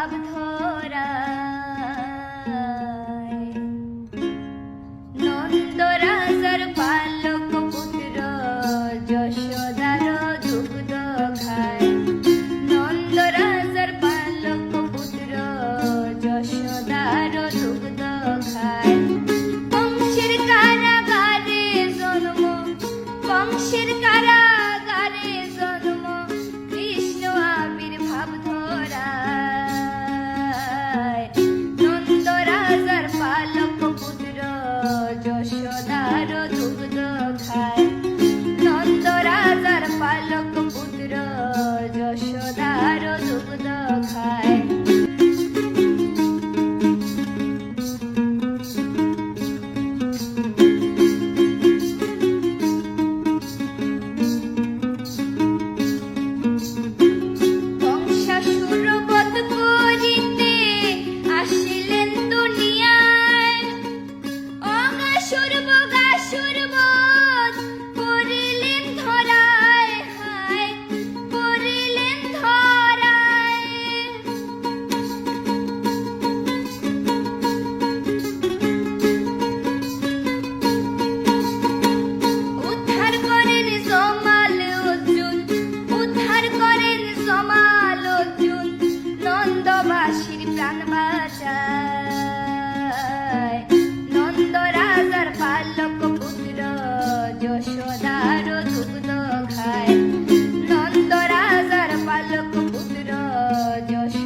পাপ ধরায়। নন্দরাজার পালক পুত্র যশোদার দুগ্ধ খায়। নন্দরাজার পালক পুত্র যশোদার দুগ্ধ খায়। তার দুগ্ধ খায়। নন্দরাজার পালক পুত্র যশোদার দুগ্ধ খায়। Dios.